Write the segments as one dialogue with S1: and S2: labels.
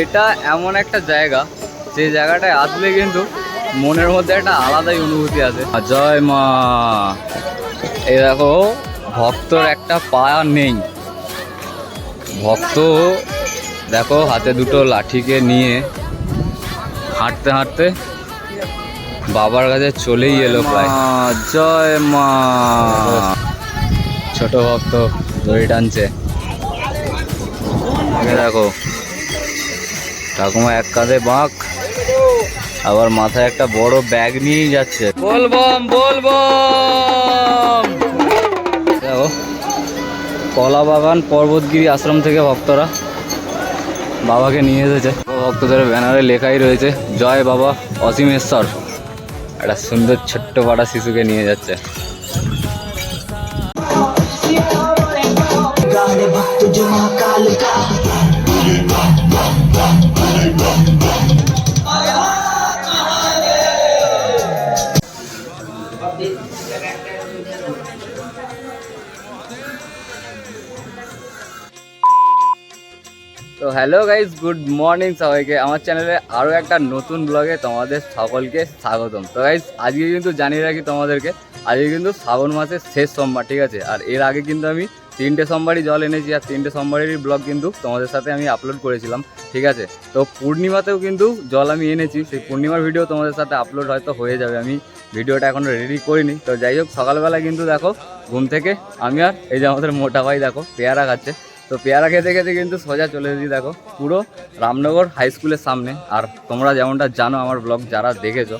S1: এটা এমন একটা জায়গা যে জায়গাটায় আসলে কিন্তু মনের মধ্যে একটা আলাদাই অনুভূতি আছে। জয় মা। এই দেখো ভক্তর একটা পা নেই। ভক্ত দেখো হাতে দুটো লাঠিকে নিয়ে হাঁটতে হাঁটতে বাবার কাছে চলেই এলো প্রায়। জয় মা। ছোট ভক্ত দড়ি টানছে। দেখো ঠাকুমা এক কাঁধে বাঁক আবার মাথায় একটা বড় ব্যাগ নিয়েই যাচ্ছে। বলবম বলবম দেখো কলা বাগান পর্বতগিরি আশ্রম থেকে ভক্তরা বাবাকে নিয়ে এসেছে। ভক্তদের ব্যানারে লেখাই রয়েছে জয় বাবা অসীমেশ্বর। একটা সুন্দর ছোট্ট পাড়া শিশুকে নিয়ে যাচ্ছে।
S2: गाने
S1: তো হ্যালো গাইজ গুড মর্নিং সবাইকে। আমার চ্যানেলে আরও একটা নতুন ব্লগে তোমাদের সকলকে স্বাগতম। তো গাইজ আজকে কিন্তু জানিয়ে রাখি তোমাদেরকে, আজকে কিন্তু শ্রাবণ মাসের শেষ সোমবার, ঠিক আছে? আর এর আগে কিন্তু আমি তিনটে সোমবারই জল এনেছি আর তিনটে সোমবারেরই ব্লগ কিন্তু তোমাদের সাথে আমি আপলোড করেছিলাম, ঠিক আছে? তো পূর্ণিমাতেও কিন্তু জল আমি এনেছি, সেই পূর্ণিমার ভিডিও তোমাদের সাথে আপলোড হয়তো হয়ে যাবে, আমি ভিডিওটা এখনও রেডি করিনি। তো যাই হোক, সকালবেলা কিন্তু দেখো, ঘুম থেকে আমি আর এই যে আমাদের মোটা ভাই দেখো, পেয়ারা খাচ্ছে। তো পেয়ারা খেতে খেতে কিন্তু সোজা চলে এসেছি, দেখো, পুরো রামনগর হাই স্কুলের সামনে। আর তোমরা যেমনটা জানো আমার ব্লগ যারা দেখেছ,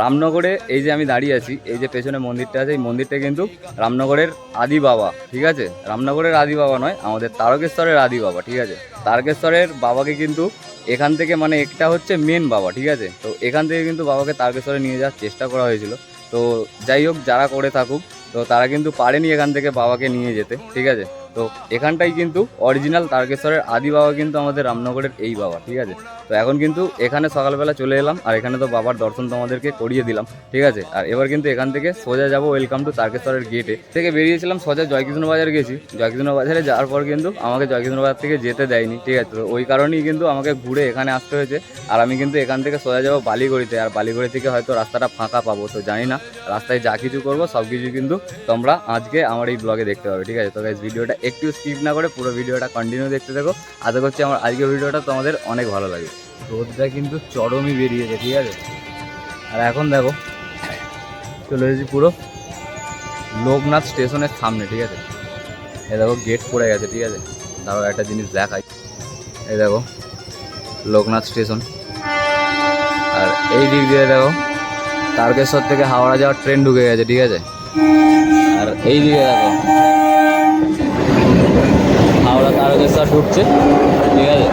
S1: রামনগরে এই যে আমি দাঁড়িয়ে আছি, এই যে পেছনে মন্দিরটা আছে, এই মন্দিরটা কিন্তু রামনগরের আদি বাবা, ঠিক আছে? রামনগরের আদি বাবা নয়, আমাদের তারকেশ্বরের আদি বাবা, ঠিক আছে? তারকেশ্বরের বাবাকে কিন্তু এখান থেকে মানে একটা হচ্ছে মেন বাবা, ঠিক আছে? তো এখান থেকে কিন্তু বাবাকে তারকেশ্বরে নিয়ে যাওয়ার চেষ্টা করা হয়েছিল। তো যাই হোক, যারা করে থাকুক, তো তারা কিন্তু পারেনি এখান থেকে বাবাকে নিয়ে যেতে, ঠিক আছে? তো এখানটাই কিন্তু অরিজিনাল তারকেশ্বরের আদি বাবা কিন্তু আমাদের রামনগরের এই বাবা, ঠিক আছে? তো এখন কিন্তু এখানে সকালবেলা চলে এলাম, আর এখানে তো বাবার দর্শন তোমাদেরকে করিয়ে দিলাম, ঠিক আছে? আর এবার কিন্তু এখান থেকে সোজা যাব ওয়েলকাম টু তারকেশ্বরের গেটে থেকে বেরিয়েছিলাম সোজা জয়কৃষ্ণ বাজার গেছি। জয়কৃষ্ণ বাজারে যাওয়ার পর কিন্তু আমাকে জয়কৃষ্ণ বাজার থেকে যেতে দেয়নি, ঠিক আছে? তো ওই কারণেই কিন্তু আমাকে ঘুরে এখানে আসতে হয়েছে। আর আমি কিন্তু এখান থেকে সোজা যাব বালিগড়িতে, আর বালিগড়ি থেকে হয়তো রাস্তাটা ফাঁকা পাবো, তো জানি না। রাস্তায় যা কিছু করব সব কিছু কিন্তু তোমরা আজকে আমার এই ব্লগে দেখতে পাবে, ঠিক আছে? তো ভিডিওটা একটু স্কিপ না করে পুরো ভিডিওটা কন্টিনিউ দেখতে দেখো আশা করছি আমার আজকের ভিডিওটা তোমাদের অনেক ভালো লাগে রোদটা কিন্তু চরমই বেরিয়েছে, ঠিক আছে? আর এখন দেখো, চলে এসেছি পুরো লোকনাথ স্টেশনের সামনে, ঠিক আছে? এ দেখো গেট পড়ে গেছে, ঠিক আছে? তারপর একটা জিনিস দেখাই। এ দেখো, লোকনাথ স্টেশন। আর এই দিক দিয়ে দেখো, তারকেশ্বর থেকে হাওড়া যাওয়ার ট্রেন ঢুকে গেছে, ঠিক আছে? আর এই দিকে দেখো হাওড়া ঢুকছে। ঠিক আছে?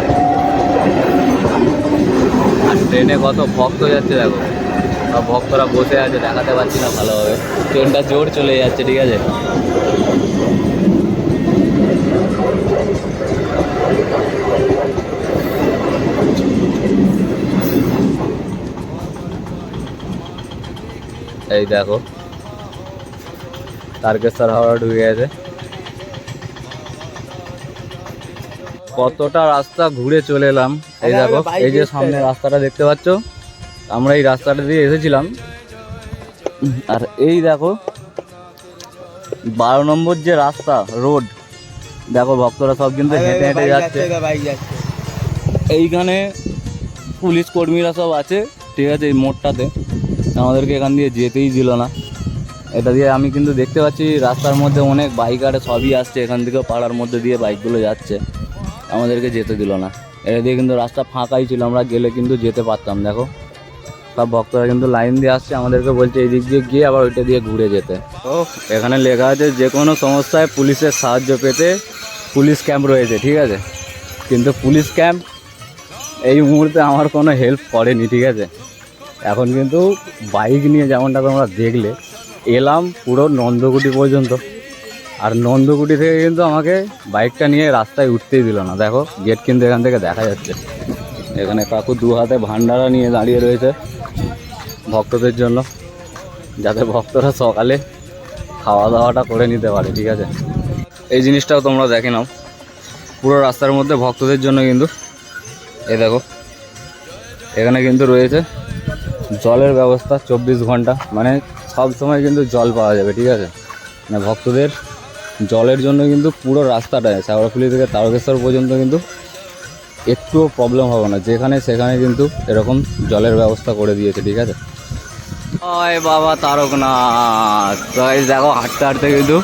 S1: আর ট্রেনে কত ভক্ত যাচ্ছে দেখো। সব ভক্তরা বসে আছে, দেখাতে পারছি না ভালোভাবে। ট্রেনটা জোর চলে যাচ্ছে, ঠিক আছে? এই দেখো। তারকেশ্বর হাওড়া ঢুকে গেছে। কতটা রাস্তা ঘুরে চলে এলাম। এই দেখো এই যে সামনে রাস্তাটা দেখতে পাচ্ছ আমরা এই রাস্তাটা দিয়ে এসেছিলাম। আর এই দেখো বারো নম্বর যে রাস্তা রোড দেখো ভক্তরা সব কিন্তু হেঁটে হেঁটে যাচ্ছে। এইখানে পুলিশ কর্মীরা সব আছে ঠিক আছে এই মোড়টাতে। আমাদেরকে এখান দিয়ে যেতেই দিল না। এটা দিয়ে আমি কিন্তু দেখতে পাচ্ছি রাস্তার মধ্যে অনেক বাইক আর সবই আসছে এখান থেকে পাড়ার মধ্যে দিয়ে বাইকগুলো যাচ্ছে। আমাদেরকে যেতে দিল না। এটা দিয়ে কিন্তু রাস্তা ফাঁকাই ছিল, আমরা গেলে কিন্তু যেতে পারতাম, দেখো। সব ভক্তরা কিন্তু লাইন দিয়ে আসছে, আমাদেরকে বলছে এই দিক দিয়ে গিয়ে আবার ওইটা দিয়ে ঘুরে যেতে। এখানে লেখা আছে, যে কোনো সমস্যায় পুলিশের সাহায্য পেতে পুলিশ ক্যাম্প রয়েছে, ঠিক আছে? কিন্তু পুলিশ ক্যাম্প এই মুহূর্তে আমার কোনো হেল্প করেনি, ঠিক আছে? এখন কিন্তু বাইক নিয়ে যেমনটা তোমরা দেখলে, এলাম পুরো নন্দকুটি পর্যন্ত। আর নন্দকুটি থেকে কিন্তু আমাকে বাইকটা নিয়ে রাস্তায় উঠতেই দিল না। দেখো গেট কিন্তু এখান থেকে দেখা যাচ্ছে। এখানে কাকু দু হাতে ভান্ডারা নিয়ে দাঁড়িয়ে রয়েছে ভক্তদের জন্য, যাতে ভক্তরা সকালে খাওয়া দাওয়াটা করে নিতে পারে, ঠিক আছে? এই জিনিসটাও তোমরা দেখে নাও। পুরো রাস্তার মধ্যে ভক্তদের জন্য কিন্তু এ দেখো, এখানে কিন্তু রয়েছে জলের ব্যবস্থা চব্বিশ ঘণ্টা মানে সব সময় কিন্তু জল পাওয়া যাবে, ঠিক আছে? মানে ভক্তদের জলের জন্য কিন্তু পুরো রাস্তাটায় শ্যাওড়াফুলি থেকে তারকেশ্বর পর্যন্ত কিন্তু একটুও প্রবলেম হবে না। যেখানে সেখানে কিন্তু এরকম জলের ব্যবস্থা করে দিয়েছে, ঠিক আছে? ওই বাবা তারকনাথ। গাইস দেখো, হাঁটতে হাঁটতে কিন্তু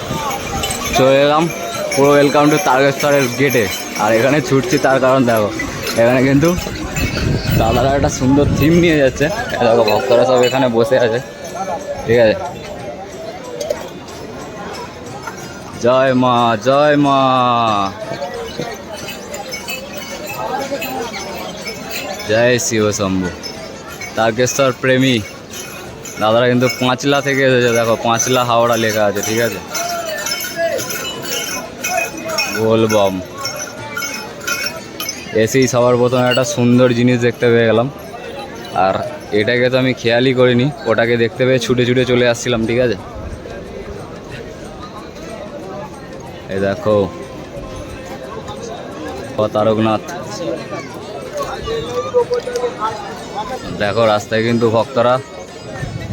S1: চলে এলাম পুরো ওয়েলকাম টু তারকেশ্বরের গেটে আর এখানে ছুটছি তার কারণ দেখো, এখানে কিন্তু দাদারা একটা সুন্দর থিম নিয়ে যাচ্ছে। দেখো, ভক্তরা সব এখানে বসে আছে, ঠিক আছে? জয় মা জয় মা। জয় শিব শম্ভু। তারকেশ্বর প্রেমী। দাদারা কিন্তু পাঁচলা থেকে এসেছে, দেখো, পাঁচলা হাওড়া লেখা আছে, ঠিক আছে? বলবম এসেই সবার প্রথমে একটা সুন্দর জিনিস দেখতে পেয়ে গেলাম। আর এটাকে তো আমি খেয়ালই করিনি, ওটাকে দেখতে পেয়ে ছুটে ছুটে চলে আসছিলাম, ঠিক আছে? এই দেখো। তারকনাথ। দেখো, রাস্তায় কিন্তু ভক্তরা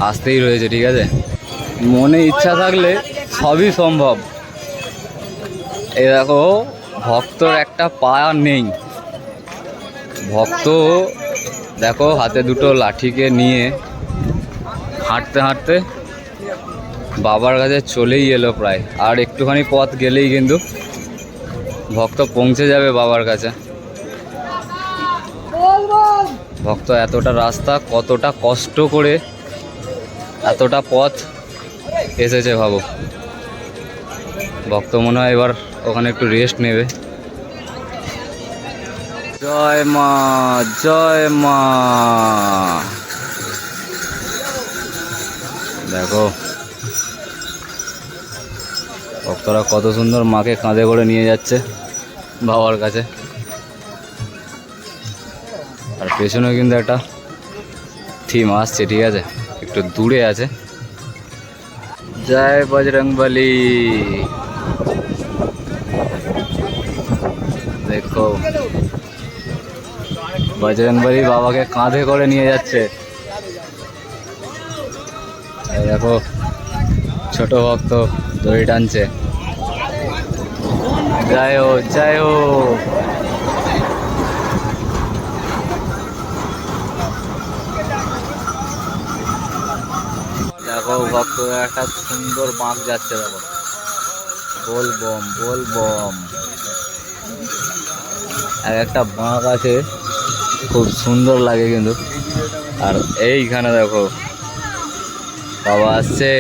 S1: আসতেই রয়েছে, ঠিক আছে? মনে ইচ্ছা থাকলে সবই সম্ভব। এই দেখো, ভক্তর একটা পা নেই। ভক্ত, দেখো, হাতে দুটো লাঠিকে নিয়ে হাঁটতে হাঁটতে বাবার কাছে চলেই এলো প্রায়। আর একটুখানি পথ গেলেই কিন্তু ভক্ত পৌঁছে যাবে বাবার কাছে। ভক্ত এতটা রাস্তা কতটা কষ্ট করে এতটা পথ এসেছে ভাবো। ভক্ত মনে হয় এবার ওখানে একটু রেস্ট নেবে। জয় মা জয় মা। দেখো। ভক্তরা কত সুন্দর মাকে কাঁধে করে নিয়ে যাচ্ছে বাবার কাছে। আর পেছনেও কিন্তু একটা থিম আসছে, ঠিক আছে? একটু দূরে আছে। জয় বজরংবলী। দেখো, বজরংবলী বাবাকে কাঁধে করে নিয়ে যাচ্ছে। দেখো, ছোট ভক্ত দড়ি টানছে। জয় হো জয় হো দেখো একটা সুন্দর বাঁক যাচ্ছে, দেখো। বল বম বল বম। আর একটা বাঁক আছে, খুব সুন্দর লাগে কিন্তু। আর এইখানে দেখো, বাবা আসছে।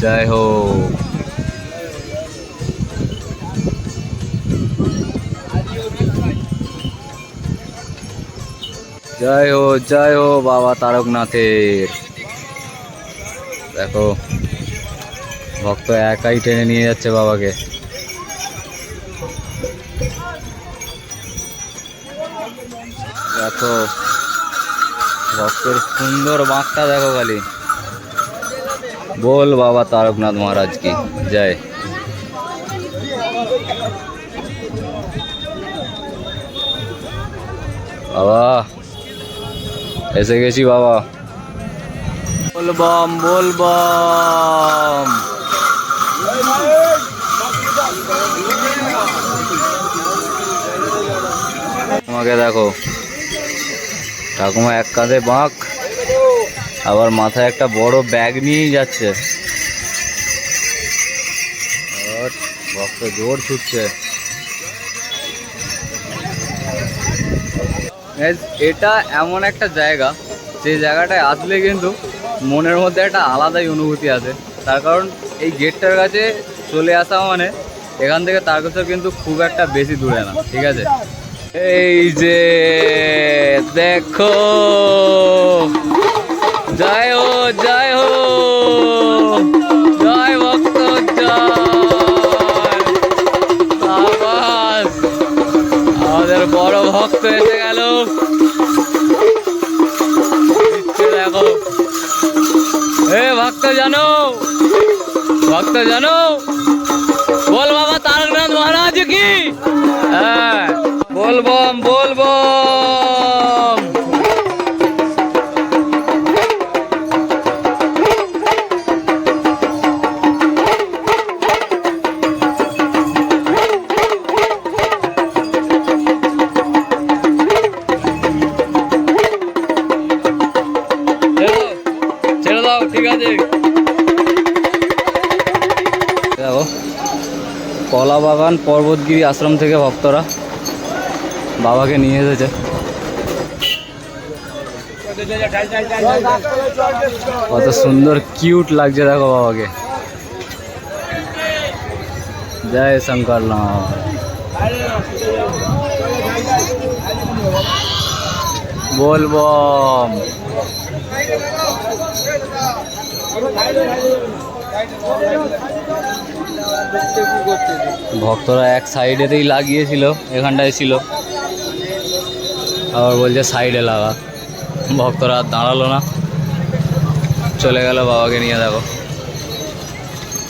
S1: জয় হো জয় হো জয় হো বাবা তারকনাথের। দেখো, ভক্ত একাই টেনে নিয়ে যাচ্ছে বাবাকে। দেখো, ভক্তের সুন্দর বাঁকটা দেখো খালি। বল বাবা তারকনাথ মহারাজ কি জয় বাবা এসে গেছি বাবা বলবাম বলবাম তোমাকে দেখো ঠাকুমা এক কাঁধে বাঁক আবার মাথায় একটা বড় ব্যাগ নিয়েই যাচ্ছে। ভক্ত জোর ছুটছে। এটা এমন একটা জায়গা, যে জায়গাটায় আসলে কিন্তু মনের মধ্যে একটা আলাদাই অনুভূতি আছে। তার কারণ এই গেটটার কাছে চলে আসা মানে এখান থেকে তার তারকেশ্বর কিন্তু খুব একটা বেশি দূরে না, ঠিক আছে? এই যে দেখো! জয় হো জয় হো। জয় ভক্ত আমাদের বড় ভক্ত এসে গেল। দেখো। হে ভক্ত জানো ভক্ত জানো। দেখো। কলা বাগান পর্বতগিরি আশ্রম থেকে ভক্তরা বাবাকে নিয়ে এসেছে। কত সুন্দর কিউট লাগছে দেখো বাবাকে। জয় শঙ্কর নাম। বলবম ভক্তরা এক সাইডেতেই লাগিয়েছিল, এখানটায় ছিল। আবার বলছে সাইডে লাগা। ভক্তরা দাঁড়াল না। চলে গেল বাবাকে নিয়ে, দেখো।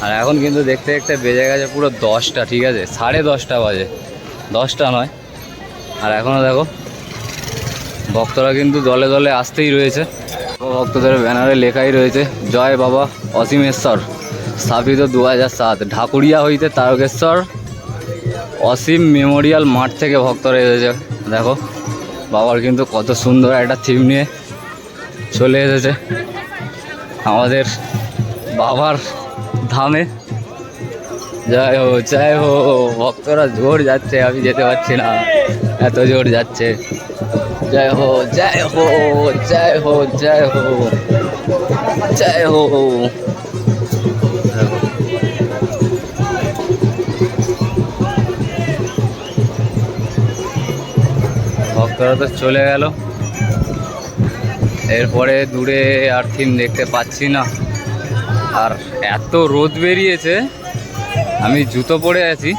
S1: আর এখন কিন্তু দেখতে দেখতে বেজে গেছে পুরো দশটা, ঠিক আছে? সাড়ে দশটা বাজে। দশটা নয়। আর এখনও দেখো, ভক্তরা কিন্তু দলে দলে আসতেই রয়েছে। ভক্তদের ব্যানারে লেখাই রয়েছে, জয় বাবা অসীমেশ্বর। স্থাপিত দু হাজার সাত। ঢাকুরিয়া হইতে তারকেশ্বর অসীম মেমোরিয়াল মাঠ থেকে ভক্তরা এসেছে। দেখো, বাবার কিন্তু কত সুন্দর একটা থিম নিয়ে চলে এসেছে। আমাদের বাবার ধামে। জয় হো জয় হো ভক্তরা জোর যাচ্ছে, আমি যেতে পারছি না। এত জোর যাচ্ছে। জয় হো জয় হো জয় হো জয় হো জয় হো ভক্তরা তো চলে গেল। এরপরে দূরে আর থিম দেখতে পাচ্ছি না। আর এত রোদ বেরিয়েছে, আমি জুতো পরে আছি।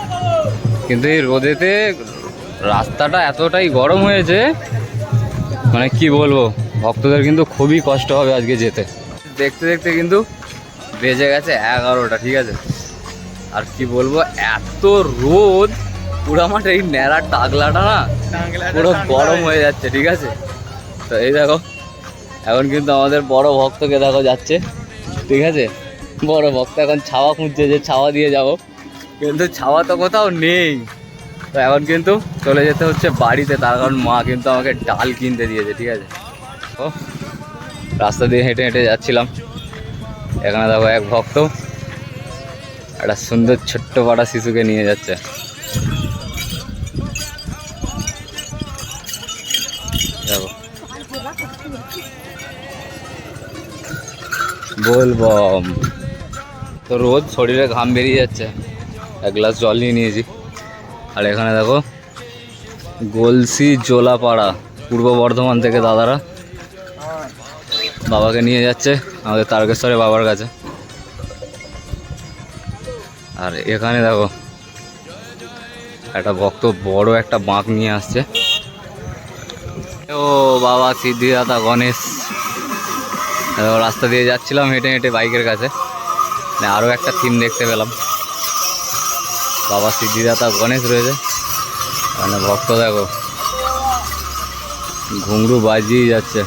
S1: কিন্তু এই রোদেতে রাস্তাটা এতটাই গরম হয়েছে মানে কি বলব, ভক্তদের কিন্তু খুবই কষ্ট হবে আজকে যেতে। দেখতে দেখতে কিন্তু বেজে গেছে এগারোটা, ঠিক আছে? আর কি বলব, এত রোদ পুরো আমার এই ন্যাড়া টাগলাটা না পুরো গরম হয়ে যাচ্ছে ঠিক আছে? তো এই দেখো এখন কিন্তু আমাদের বড় ভক্তকে দেখো যাচ্ছে ঠিক আছে? বড় ভক্ত এখন ছাওয়া খুঁজছে যে ছাওয়া দিয়ে যাব। কিন্তু ছাওয়া তো কোথাও নেই। তো এখন কিন্তু চলে যেতে হচ্ছে বাড়িতে তার কারণ মা কিন্তু আমাকে ডাল কিনতে দিয়েছে ঠিক আছে? ও রাস্তা দিয়ে হেঁটে হেঁটে যাচ্ছিলাম। এখানে দেখো এক ভক্ত একটা সুন্দর ছোট্ট পাড়া শিশুকে নিয়ে যাচ্ছে। বলবম তো রোদ শরীরে ঘাম বেরিয়ে যাচ্ছে। এক গ্লাস জল নিয়ে নিয়েছি। আর এখানে দেখো, গলসি জোলাপাড়া, পূর্ব বর্ধমান থেকে দাদারা বাবাকে নিয়ে যাচ্ছে, আমাদের তারকেশ্বরে বাবার কাছে। আর এখানে দেখো, একটা ভক্ত বড় একটা বাঁক নিয়ে আসছে। ও বাবা সিদ্ধিদাতা গণেশ। রাস্তা দিয়ে যাচ্ছিলাম, হেঁটে হেঁটে বাইকের কাছে। মানে আরও একটা থিম দেখতে পেলাম। বাবা সিদ্ধিদাতা গণেশ রয়েছে। মানে ভক্ত দেখো। ঘুঙরু বাজিয়ে যাচ্ছে।